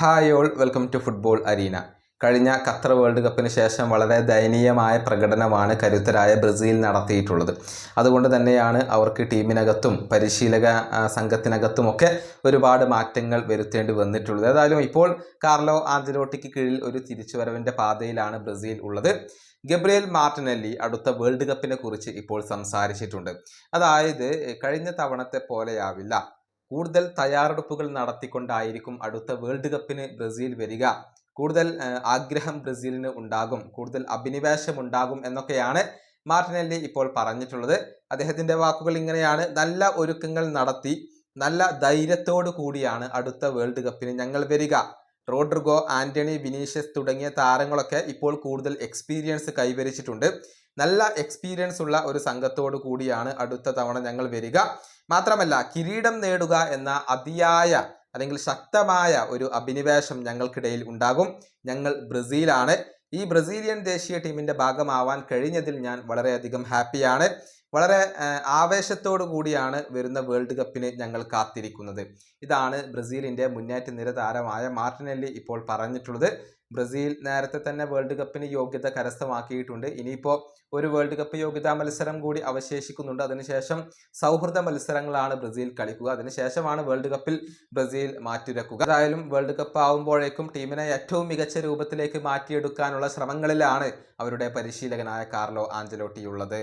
Hi all welcome to football arena. കഴിഞ്ഞ Qatar world കപ്പിന് ശേഷം വളരെ ദയനീയമായ പ്രകടനമാണ് കരുത്തരായ ബ്രസീൽ നടത്തിയിട്ടുള്ളത്. അതുകൊണ്ട് തന്നെയാണ് അവർക്ക് ടീമിനകത്തും പരിശീലക സംഘത്തിനകത്തുമൊക്കെ ഒരുപാട് മാറ്റങ്ങൾ വരുത്തേണ്ടി വന്നിട്ടുള്ളത്. ഏതായാലും ഇപ്പോൾ കാർലോ ആഞ്ചലോട്ടിക്ക് കീഴിൽ ഒരു തിരിച്ചുവരവിന്റെ പാതയിലാണ് ബ്രസീൽ ഉള്ളത്. ഗബ്രിയേൽ മാർട്ടിനല്ലി അടുത്ത വേൾഡ് കപ്പിനെ കുറിച്ച് ഇപ്പോൾ സംസാരിച്ചിട്ടുണ്ട്. അതായത് കഴിഞ്ഞ തവണത്തെ പോലെയാവില്ല. കൂടുതൽ തയ്യാറെടുപ്പുകൾ നടത്തിക്കൊണ്ടായിരിക്കും അടുത്ത വേൾഡ് കപ്പിന് ബ്രസീൽ വരിക. കൂടുതൽ ആഗ്രഹം ബ്രസീലിന് ഉണ്ടാകും. കൂടുതൽ അഭിനിവേശം ഉണ്ടാകും എന്നൊക്കെയാണ് മാർട്ടിനെല്ലി ഇപ്പോൾ പറഞ്ഞിട്ടുള്ളത്. അദ്ദേഹത്തിന്റെ വാക്കുകൾ ഇങ്ങനെയാണ്. നല്ല ഒരുക്കങ്ങൾ നടത്തി നല്ല ധൈര്യത്തോടു കൂടിയാണ് അടുത്ത വേൾഡ് കപ്പിന് ഞങ്ങൾ വരിക. റോഡ്രിഗോ ആന്റണി വിനീഷ്യസ് തുടങ്ങിയ താരങ്ങളൊക്കെ ഇപ്പോൾ കൂടുതൽ എക്സ്പീരിയൻസ് കൈവരിച്ചിട്ടുണ്ട്. നല്ല എക്സ്പീരിയൻസ് ഉള്ള ഒരു സംഘത്തോടു കൂടിയാണ് അടുത്ത തവണ ഞങ്ങൾ വരിക. മാത്രമല്ല കിരീടം നേടുക എന്ന അതിയായ അല്ലെങ്കിൽ ശക്തമായ ഒരു അഭിനിവേശം ഞങ്ങൾക്കിടയിൽ ഉണ്ടാകും. ഞങ്ങൾ ബ്രസീലാണ്. ഈ ബ്രസീലിയൻ ദേശീയ ടീമിന്റെ ഭാഗമാവാൻ കഴിഞ്ഞതിൽ ഞാൻ വളരെയധികം ഹാപ്പിയാണ് വളരെ ആവേശത്തോടു കൂടിയാണ് വരുന്ന വേൾഡ് കപ്പിന് ഞങ്ങൾ കാത്തിരിക്കുന്നത്. ഇതാണ് ബ്രസീലിന്റെ മുന്നേറ്റ നിര താരമായ മാർട്ടിനെല്ലി ഇപ്പോൾ പറഞ്ഞിട്ടുള്ളത്. ബ്രസീൽ നേരത്തെ തന്നെ വേൾഡ് കപ്പിന് യോഗ്യത കരസ്ഥമാക്കിയിട്ടുണ്ട്. ഇനിയിപ്പോൾ ഒരു വേൾഡ് കപ്പ് യോഗ്യതാ മത്സരം കൂടി അവശേഷിക്കുന്നുണ്ട്. അതിനുശേഷം സൗഹൃദ മത്സരങ്ങളാണ് ബ്രസീൽ കളിക്കുക. അതിനുശേഷമാണ് വേൾഡ് കപ്പിൽ ബ്രസീൽ മാറ്റിരക്കുക. ഏതായാലും വേൾഡ് കപ്പ് ആവുമ്പോഴേക്കും ടീമിനെ ഏറ്റവും മികച്ച രൂപത്തിലേക്ക് മാറ്റിയെടുക്കാനുള്ള ശ്രമങ്ങളിലാണ് അവരുടെ പരിശീലകനായ കാർലോ ആഞ്ചലോട്ടി ഉള്ളത്